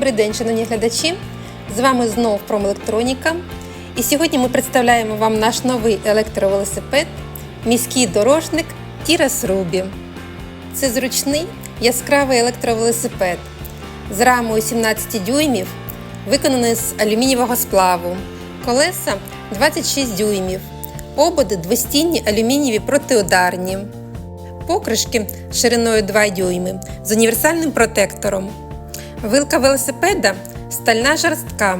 Добрий день, шановні глядачі! З вами знов Промелектроніка. І сьогодні ми представляємо вам наш новий електровелосипед міський дорожник Тірас Рубі. Це зручний яскравий електровелосипед з рамою 17 дюймів, виконаний з алюмінієвого сплаву, колеса 26 дюймів, ободи двостінні алюмінієві протиударні, покришки шириною 2 дюйми з універсальним протектором. Вилка велосипеда стальна жорстка.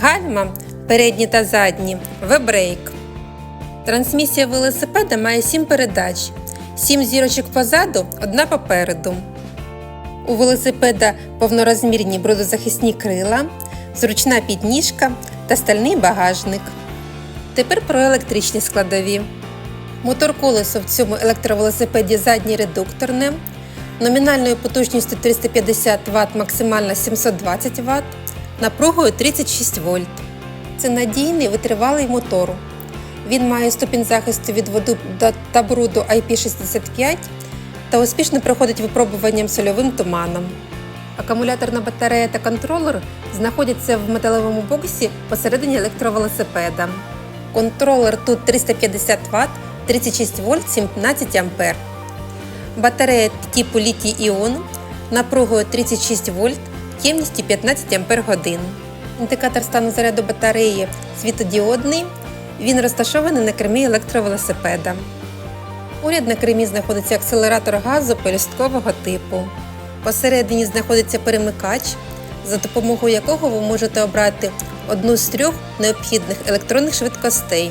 Гальма передні та задні вебрейк. Трансмісія велосипеда має 7 передач, 7 зірочок позаду, одна попереду. У велосипеда повнорозмірні брудозахисні крила, зручна підніжка та стальний багажник. Тепер про електричні складові. Мотор колесо в цьому електровелосипеді заднє редукторне, номінальною потужністю 350 Вт, максимально 720 Вт, напругою 36 вольт. Це надійний витривалий мотор. Він має ступінь захисту від води та бруду IP65 та успішно проходить випробуванням сольовим туманом. Акумуляторна батарея та контролер знаходяться в металевому боксі посередині електровелосипеда. Контролер тут 350 Вт, 36 вольт, 17 А. Батарея типу літій іон напругою 36 вольт, ємністю 15 Ах. Індикатор стану заряду батареї світодіодний. Він розташований на кермі електровелосипеда. Уряд на кермі знаходиться акселератор газу пелюсткового типу. Посередині знаходиться перемикач, за допомогою якого ви можете обрати одну з трьох необхідних електронних швидкостей.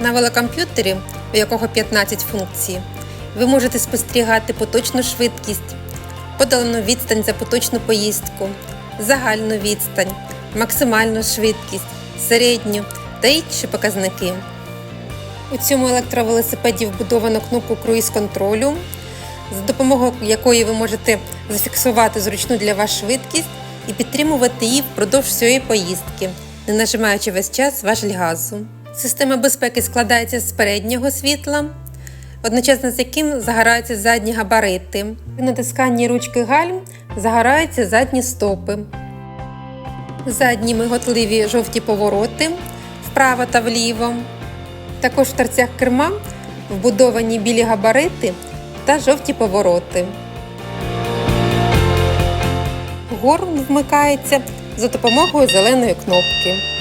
На велокомп'ютері, у якого 15 функцій, ви можете спостерігати поточну швидкість, подалену відстань за поточну поїздку, загальну відстань, максимальну швидкість, середню та інші показники. У цьому електровелосипеді вбудовано кнопку круїз-контролю, за допомогою якої ви можете зафіксувати зручну для вас швидкість і підтримувати її впродовж всієї поїздки, не нажимаючи весь час важель газу. Система безпеки складається з переднього світла, одночасно з яким загораються задні габарити. При натисканні ручки гальм загораються задні стопи. Задні миготливі жовті повороти вправо та вліво. Також в торцях керма вбудовані білі габарити та жовті повороти. Горн вмикається за допомогою зеленої кнопки.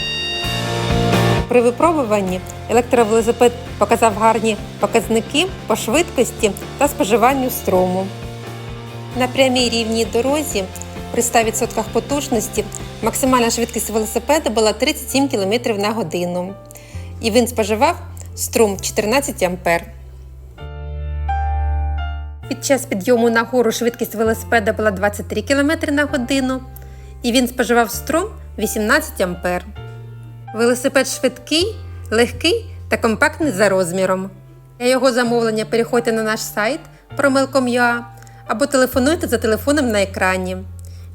При випробуванні електровелосипед показав гарні показники по швидкості та споживанню струму. На прямій рівній дорозі при 100% потужності максимальна швидкість велосипеда була 37 км на годину. І він споживав струм 14 А. Під час підйому на гору швидкість велосипеда була 23 км на годину, і він споживав струм 18 А. Велосипед швидкий, легкий та компактний за розміром. Для його замовлення переходьте на наш сайт promel.com.ua або телефонуйте за телефоном на екрані.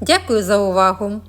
Дякую за увагу!